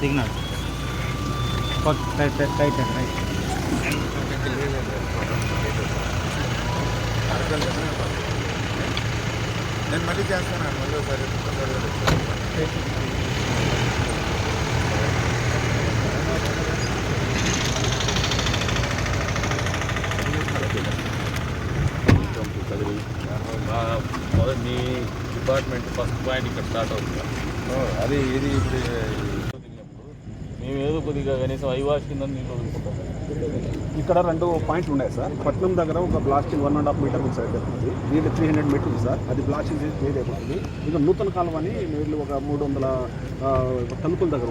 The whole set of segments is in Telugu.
దిగినాడు okay right right right right right నేను మళ్ళీ చేస్తాను మళ్ళీ ఒకసారి మొదటి మీ డిపార్ట్మెంట్ ఫస్ట్ పాయింట్ ఇక్కడ స్టార్ట్ అవుతుంది అది ఇది ఇప్పుడు మేము ఏదో కొద్దిగా కనీసం ఐవాష్ కింద నీళ్ళు వదులుకుంటాం. ఇక్కడ రెండు పాయింట్లు ఉన్నాయి సార్. పట్నం దగ్గర ఒక blasting one and half metre ఉంది సార్ జరుగుతుంది దీంట్లో త్రీ హండ్రెడ్ మీటర్ ఉంది సార్. అది బ్లాస్టింగ్ చేసి క్లియర్ అయిపోతుంది. ఇక నూతన కాలం అని నీళ్ళు ఒక మూడు వందల తలుపుల దగ్గర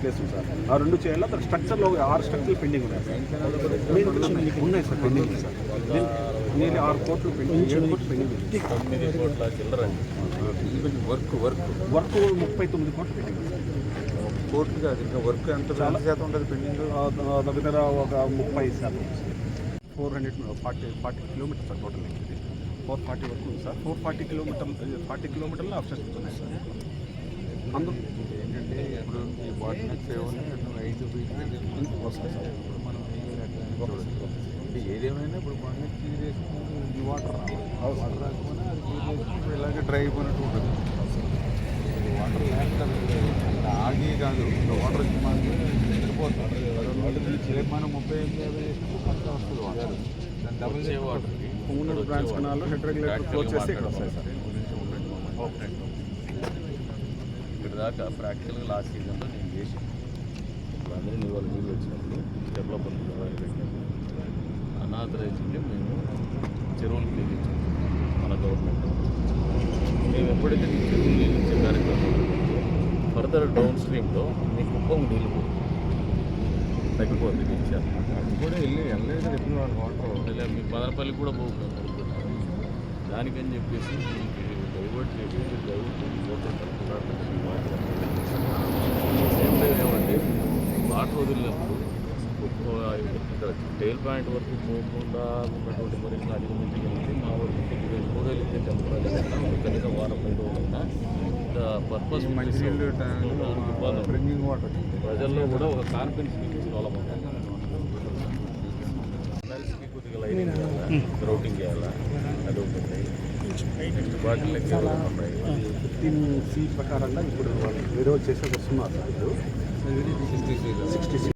ప్లేస్ ఉంది సార్. ఆ రెండు చేయాలి? అక్కడ స్ట్రక్చర్లో ఆరు స్ట్రక్చర్లు పెండింగ్ ఉన్నాయి సార్. ఉన్నాయి సార్ పెండింగ్ సార్. నేను ఆరు కోట్లు పెండింగ్ ఏడు కోట్లు పెండింగ్ తొమ్మిది కోట్ల చిల్లరండి వర్క్ వర్క్. వర్క్ ముప్పై తొమ్మిది కోట్లు పెండింగ్ కోర్టు కాదు ఇంకా వర్క్ ఎంత? చాలా శాతం ఉంటుంది పెండింగ్? దగ్గర ఒక ముప్పై శాతం. Four hundred forty forty kilometers sir total ఇది. ఫోర్ ఫార్టీ వరకు ఉంది సార్. ఫోర్ ఫార్టీ కిలోమీటర్లు ఫార్టీ కిలోమీటర్లు అబ్సెస్ ఉన్నాయి సార్. అందులో ఏంటంటే ఇప్పుడు ఈ బాటిల్ ఐదు ఫీట్ వస్తాయి సార్. ఇప్పుడు మనం అంటే ఏదేమైనా ఇప్పుడు చేసుకుని వాటర్ వాటర్ రాకపోయినా అది క్లియర్ చేసుకుని ఇప్పుడు ఇలాగే డ్రై అయిపోయినట్టు ఉంటుంది. వాటర్ ఆగి కాదు ఇప్పుడు వాటర్ వచ్చి మనకి వెళ్ళిపోతుంది రేపు మనం ముప్పై ఎనిమిది యాభై చేసినప్పుడు కొంత వస్తుంది వాటర్. దాని డబుల్ వచ్చే వాటర్. మూడు branch canal head regulator close చేస్తే ఇక్కడ వస్తాయి సార్. ఇక్కడ దాకా ప్రాక్టికల్గా లాస్ట్ సీజన్లో నేను చేసి అందరూ నీ వాళ్ళు అనాథరైజ్ని మేము చెరువులు ఇచ్చాం మన గవర్నమెంట్ మేము ఎప్పుడైతే ఈ చెరువులు నీళ్ళు ఇచ్చే కార్యక్రమం ఫర్దర్ డౌన్ స్ట్రీమ్లో మీ కుప్పం నీళ్ళు పోదు. తగ్గిపోతుంది ఇచ్చారు అది కూడా వెళ్ళి వెళ్ళలేదు ఎప్పుడు వాటర్. ఇలా మీ పదనపల్లి కూడా పోతుంది దానికని చెప్పేసి డైవర్ట్ చేసి డైవర్ట్ సేమ్ టైం ఏమంటే వాటర్ వదిలినప్పుడు ఇక్కడ టైల్ పాయింట్ వరకు పోకుండా ఉన్నటువంటి మరి ఇంకా అధిగమించగలిగితే మా వరకు కొద్దిగా ఎక్కువగా వెళ్తే టెంపరీ కనీసం వారం పది రోజులైనా పర్పస్ డ్రింకింగ్ వాటర్ ప్రజల్లో కూడా ఒక కాన్ఫిడెన్స్ ఇచ్చిన వాళ్ళం కొద్దిగా లైన్ చేయాలా? రౌటింగ్ చేయాలా? అది ఒకటి. ఫిఫ్టీన్ సి ప్రకారంగా ఇప్పుడు వాళ్ళు వేరే వాళ్ళు చేసే వస్తున్నారు సిక్స్టీ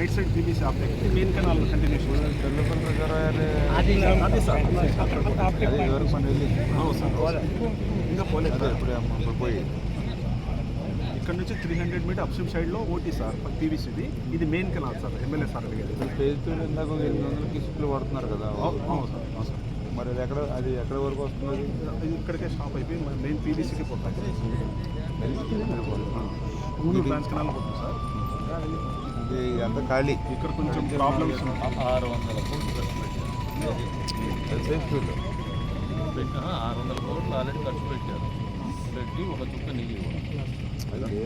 రైట్ సైడ్ పీబీసీ ఆప్టెక్ మెయిన్ కెనాల్ కంటిన్యూషన్ అది అది సార్ అదే ఎవరికి మనం వెళ్ళి అవును సార్ ఇంకా పోలేదు ఇప్పుడు పోయి ఇక్కడ నుంచి త్రీ హండ్రెడ్ మీటర్ అప్స్ట్రీమ్ సైడ్లో ఓటీ సార్ పీవీసీది ఇది. Main canal sir MLA sir అడిగారు. టూ ఇందాక ఎనిమిది వందలకి ఇసుకలు పడుతున్నారు కదా. అవును సార్ అవును సార్ మరి అది ఎక్కడ అది ఎక్కడ వరకు వస్తుంది? ఇది ఇక్కడికే స్టాప్ అయిపోయి మెయిన్ పీవీసీకి పోతుంది సార్ ఇది అంతా ఖాళీ. ఇక్కడ కొంచెం ప్రాబ్లమ్స్ ఆరు వందల కోట్లు ఖర్చు పెట్టారు. ఆరు వందల కోట్లు ఆల్రెడీ ఖర్చు పెట్టారు. పెట్టి ఒక చుక్క నీళ్ళు.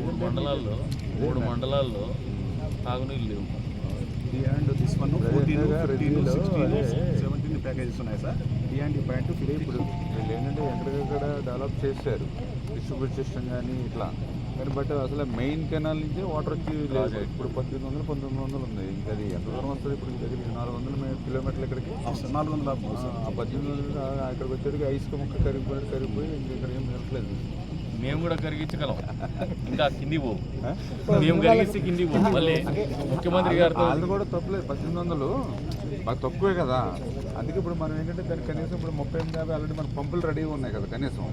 మూడు మండలాల్లో మూడు మండలాల్లో తాగునీళ్ళు లేవు. డి అండ్ దిస్ వన్ అదే ఫోర్టీన్ ఇందాక ఫిఫ్టీన్ review లో సిక్స్టీన్ అదే. సెవెంటీన్ ప్యాకేజెస్ ఉన్నాయి సార్ అండ్ పాయింట్ ఇప్పుడు ఏంటంటే ఎక్కడికక్కడ డెవలప్ చేశారు. డిస్ట్రిబ్యూట్ సిస్టమ్ కానీ ఇట్లా. కానీ బట్ అసలు మెయిన్ కెనాల్ నుంచి వాటర్ వచ్చి లేదు. ఇప్పుడు పద్దెనిమిది వందలు పంతొమ్మిది వందలు ఉంది. ఇంకా అది ఎంత దూరం వస్తుంది? ఇప్పుడు దగ్గర నాలుగు వందల కిలోమీటర్లు ఇక్కడికి. నాలుగు వందల ఆ పద్దెనిమిది వందలు అక్కడికి వచ్చేటికి ఐస్ ముక్క కరిగిపోయి కరిగిపోయి ఇంక ఇక్కడ ఏం మిగలట్లేదు మేము కూడా కరిగించగలం. ఇంకా కింది పోవు? మేము కరిగిస్తే కింది పోవు మళ్ళీ ముఖ్యమంత్రి గారితో వాళ్ళు కూడా తప్పలేదు పద్దెనిమిది వందలు బాగా తక్కువే కదా. అందుకే ఇప్పుడు మనం ఏంటంటే దానికి కనీసం ఇప్పుడు ముప్పై ఎనిమిది యాభై ఆల్రెడీ మన పంపులు రెడీగా ఉన్నాయి కదా కనీసం.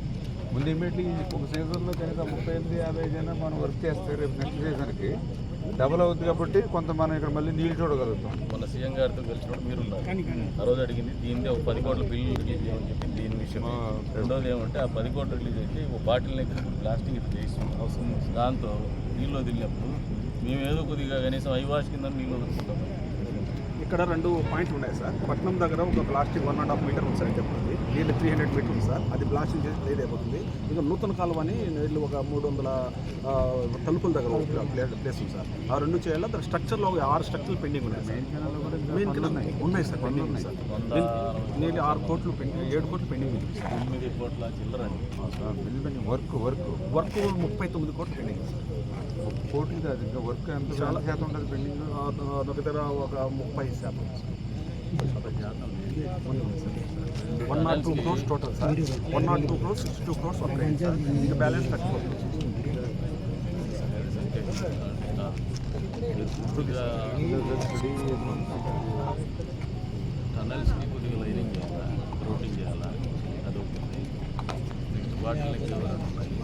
ముందు ఇమీడియట్లీ ఒక సీజన్లో కనీసం ముప్పై ఎనిమిది యాభై అయినా మనం వర్క్ చేస్తే రేపు నెక్స్ట్ సీజన్కి డబుల్ అవుతుంది కాబట్టి కొంత మనం ఇక్కడ మళ్ళీ నీళ్ళు చూడగలుగుతాం. మన సీఎం గారితో కలిసినప్పుడు మీరు ఉన్నారు ఆ రోజు అడిగింది దీనిదే ఒక పది కోట్ల బిల్లు రిలీజ్ చేయమని చెప్పి దీని విషయం రెండోది ఏమంటే ఆ పది కోట్లు రిలీజ్ అయితే ఒక బాటిల్ నెక్కి ఇప్పుడు ప్లాస్టిక్ ఇట్లా చేస్తున్నాం దాంతో నీళ్ళు వదిలినప్పుడు మేము ఏదో కొద్దిగా కనీసం ఐవాష్ కింద నీళ్ళు వదులుకుంటాం. ఇక్కడ రెండు పాయింట్లు ఉన్నాయి సార్. పట్నం దగ్గర ఒక plastic one and half metre ఉంది సార్ అయిపోతుంది నీళ్ళు త్రీ హండ్రెడ్ మీటర్ ఉంది సార్. అది బ్లాస్టింగ్ చేసి క్లియర్ అయిపోతుంది. ఇంకా నూతన కాలువ అని నీళ్ళు ఒక మూడు వందల తలుపుల దగ్గర ప్లేస్ ఉంది సార్. ఆ రెండు చేయాలి. దాని స్ట్రక్చర్లో ఒక ఆరు స్ట్రక్చర్లు పెండింగ్ ఉన్నాయి సార్. మెయిన్ కింద ఉన్నాయి. సార్ పెండింగ్ ఉన్నాయి సార్. నీళ్ళు ఆరు కోట్లు పెండింగ్ ఏడు కోట్లు పెండింగ్ ఉంది సార్. ఎనిమిది కోట్ల చిల్లరండి బిల్డింగ్ వర్క్ వర్క్ వర్క్ ముప్పై తొమ్మిది కోట్లు పెండింగ్ ఉంది సార్. కోటి కాదు ఇంకా వర్క్ ఎంత చాలా శాతం ఉంటుంది ఆ, ఒక దగ్గర ఒక ముప్పై one nought two crores total sir one nought two crores sixty two crores sir ఇంకా బ్యాలెన్స్ థర్టీ ఫోర్ టనల్స్కి కొద్దిగా లైనింగ్ చేయాలా రూటింగ్ చేయాలా అది ఒకటి వాటికి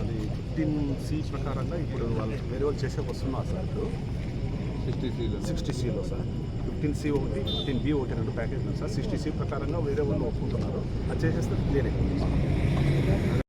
అది ఫిఫ్టీన్ సి ప్రకారంగా ఇప్పుడు వాళ్ళు వేరే వాళ్ళు చేసే వస్తున్నారు సార్ ఇప్పుడు సిక్స్టీ సీలో సిక్స్టీ సిలో సార్ టిన్ సి ఒకటి టిన్ బి ఒకటి రెండు ప్యాకేజ్ ఉంది సార్. సిక్స్టీ సి ప్రకారంగా వేరే వాళ్ళు ఒప్పుకుంటున్నారు. అది చేసేస్తే నేనే.